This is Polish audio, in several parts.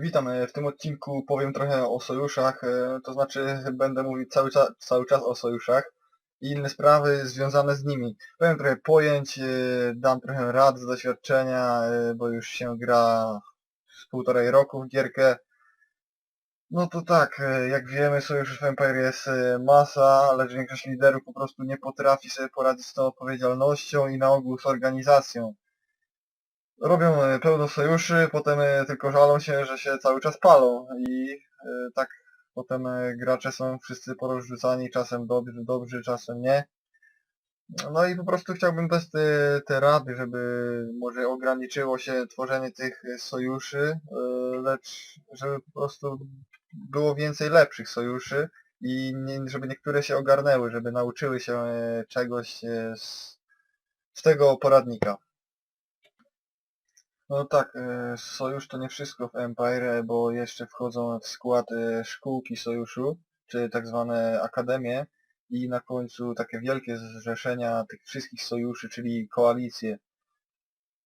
Witam, e, w tym odcinku powiem trochę o sojuszach, e, to znaczy będę mówić cały, cza cały czas o sojuszach i inne sprawy związane z nimi. Powiem trochę pojęć, e, dam trochę rad z doświadczenia, bo już się gra z półtorej roku w gierkę. No to tak, jak wiemy sojuszów Empire jest masa, lecz większość liderów po prostu nie potrafi sobie poradzić z tą odpowiedzialnością i na ogół z organizacją robią e, pełno sojuszy, potem e, tylko żalą się, że się cały czas palą i e, tak potem gracze są wszyscy porozrzucani, czasem dobrzy, dobrzy, czasem nie. No i po prostu chciałbym dać te, te rady, żeby może ograniczyło się tworzenie tych sojuszy, lecz żeby po prostu było więcej lepszych sojuszy i nie, żeby niektóre się ogarnęły, żeby nauczyły się czegoś z, z tego poradnika. No tak, e, sojusz to nie wszystko w Empire, bo jeszcze wchodzą w skład e, szkółki sojuszu, czy tak zwane akademie i na końcu takie wielkie zrzeszenia tych wszystkich sojuszy, czyli koalicje.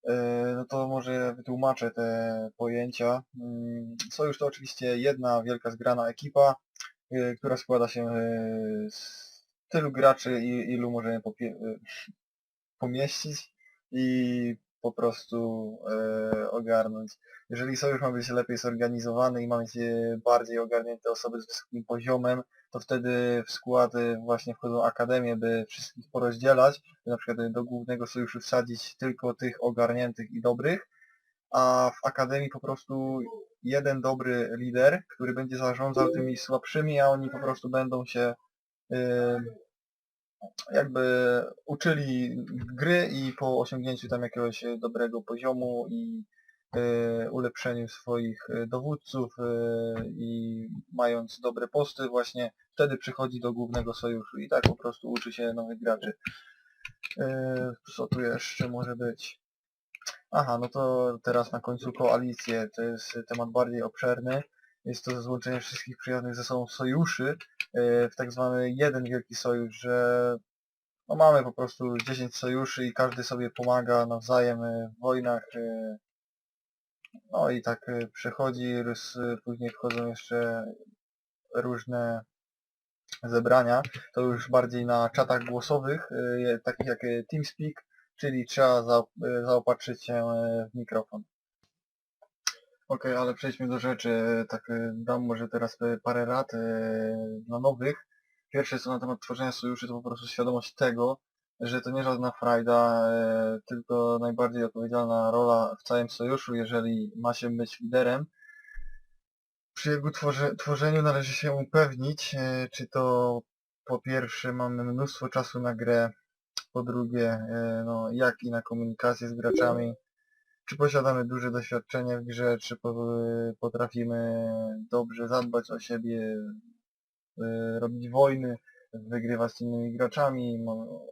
E, No to może wytłumaczę te pojęcia. Mm, Sojusz to oczywiście jedna wielka zgrana ekipa, która składa się z tylu graczy, i- ilu możemy pomieścić i po prostu e, ogarnąć. Jeżeli sojusz ma być lepiej zorganizowany i ma mieć e, bardziej ogarnięte osoby z wysokim poziomem, to wtedy w skład e, właśnie wchodzą akademie, by wszystkich porozdzielać, by na przykład do głównego sojuszu wsadzić tylko tych ogarniętych i dobrych, a w akademii po prostu jeden dobry lider, który będzie zarządzał tymi słabszymi, a oni po prostu będą się e, jakby uczyli gry i po osiągnięciu tam jakiegoś dobrego poziomu i e, ulepszeniu swoich e, dowódców e, i mając dobre posty właśnie wtedy przychodzi do głównego sojuszu i tak po prostu uczy się nowych graczy. Co tu jeszcze może być? Aha, no to teraz na końcu koalicje. To jest temat bardziej obszerny. Jest to złączenie wszystkich przyjaznych ze sobą sojuszy w tak zwany jeden wielki sojusz, że no mamy po prostu 10 sojuszy i każdy sobie pomaga nawzajem e, w wojnach. e, No i tak e, przechodzi, później wchodzą jeszcze różne zebrania. To już bardziej na czatach głosowych, e, takich jak e, TeamSpeak, czyli trzeba za, e, zaopatrzyć się e, w mikrofon. Okej, ale przejdźmy do rzeczy. Tak e, dam może teraz e, parę rad e, dla nowych. Pierwsze co na temat tworzenia sojuszy to po prostu świadomość tego, że to nie żadna frajda, e, tylko najbardziej odpowiedzialna rola w całym sojuszu, jeżeli ma się być liderem. Przy jego tworze, tworzeniu należy się upewnić, czy to po pierwsze mamy mnóstwo czasu na grę, po drugie no, jak i na komunikację z graczami, czy posiadamy duże doświadczenie w grze, czy po, potrafimy dobrze zadbać o siebie, y, robić wojny, wygrywać z innymi graczami.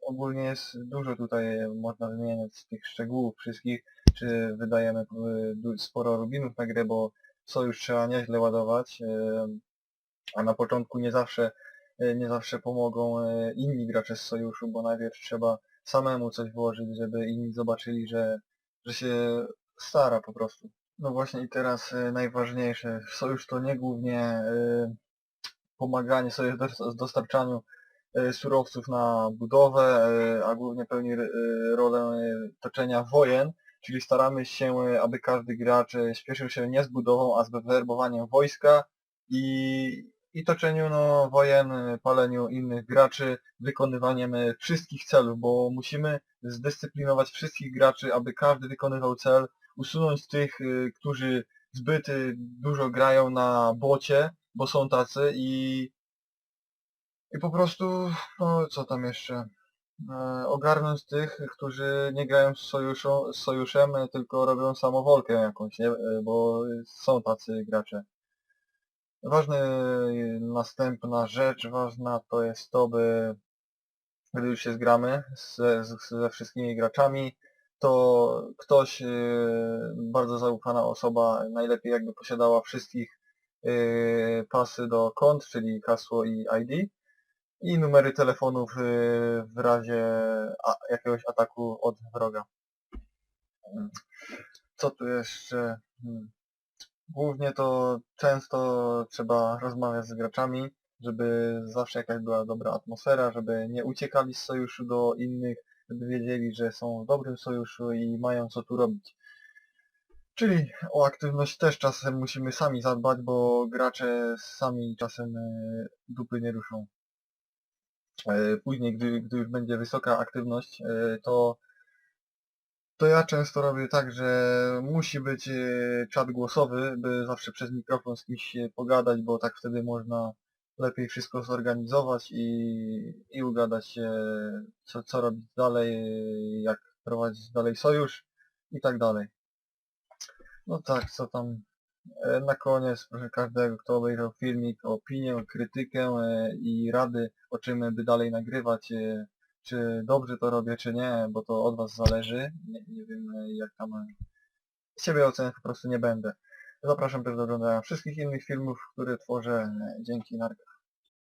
Ogólnie jest dużo tutaj, można wymieniać z tych szczegółów wszystkich, czy wydajemy du- sporo rubinów na grę, bo sojusz trzeba nieźle ładować, y, a na początku nie zawsze, nie zawsze pomogą inni gracze z sojuszu, bo najpierw trzeba samemu coś włożyć, żeby inni zobaczyli, że, że się stara po prostu. No właśnie i teraz y, najważniejsze, sojusz to nie głównie y, pomaganie sobie w dos- w dostarczaniu y, surowców na budowę, a głównie pełni rolę toczenia wojen, czyli staramy się, aby każdy gracz śpieszył się nie z budową, a z werbowaniem wojska i, i toczeniu no, wojen, paleniu innych graczy, wykonywaniem y, wszystkich celów, bo musimy zdyscyplinować wszystkich graczy, aby każdy wykonywał cel, usunąć tych, y, którzy zbyt y, dużo grają na bocie, bo są tacy i, i po prostu, no co tam jeszcze, e, ogarnąć tych, którzy nie grają z, sojuszu, z sojuszem, e, tylko robią samowolkę jakąś, nie? E, bo są tacy gracze. Ważny, e, następna rzecz ważna to jest to, by gdy już się zgramy ze, ze wszystkimi graczami, to ktoś, e, bardzo zaufana osoba, najlepiej jakby posiadała wszystkich e, pasy do kont, czyli hasło i ID i numery telefonów w razie jakiegoś ataku od wroga. Mm. Co tu jeszcze? Hmm. Głównie to często trzeba rozmawiać z graczami, żeby zawsze jakaś była dobra atmosfera, żeby nie uciekali z sojuszu do innych, żeby wiedzieli, że są w dobrym sojuszu i mają co tu robić. Czyli o aktywność też czasem musimy sami zadbać, bo gracze sami czasem e, dupy nie ruszą. E, Później, gdy, gdy już będzie wysoka aktywność, e, to to ja często robię tak, że musi być e, czat głosowy, by zawsze przez mikrofon z kimś się pogadać, bo tak wtedy można lepiej wszystko zorganizować i, i ugadać się, co, co robić dalej, e, jak prowadzić dalej sojusz i tak dalej. No tak, co tam e, na koniec proszę każdego, kto obejrzał filmik, opinię, krytykę e, i rady, o czym by dalej nagrywać, e, czy dobrze to robię, czy nie, bo to od was zależy. Nie, nie wiem jak tam... Z siebie oceniać po prostu nie będę. Zapraszam też do oglądania wszystkich innych filmów, które tworzę. Dzięki, narka.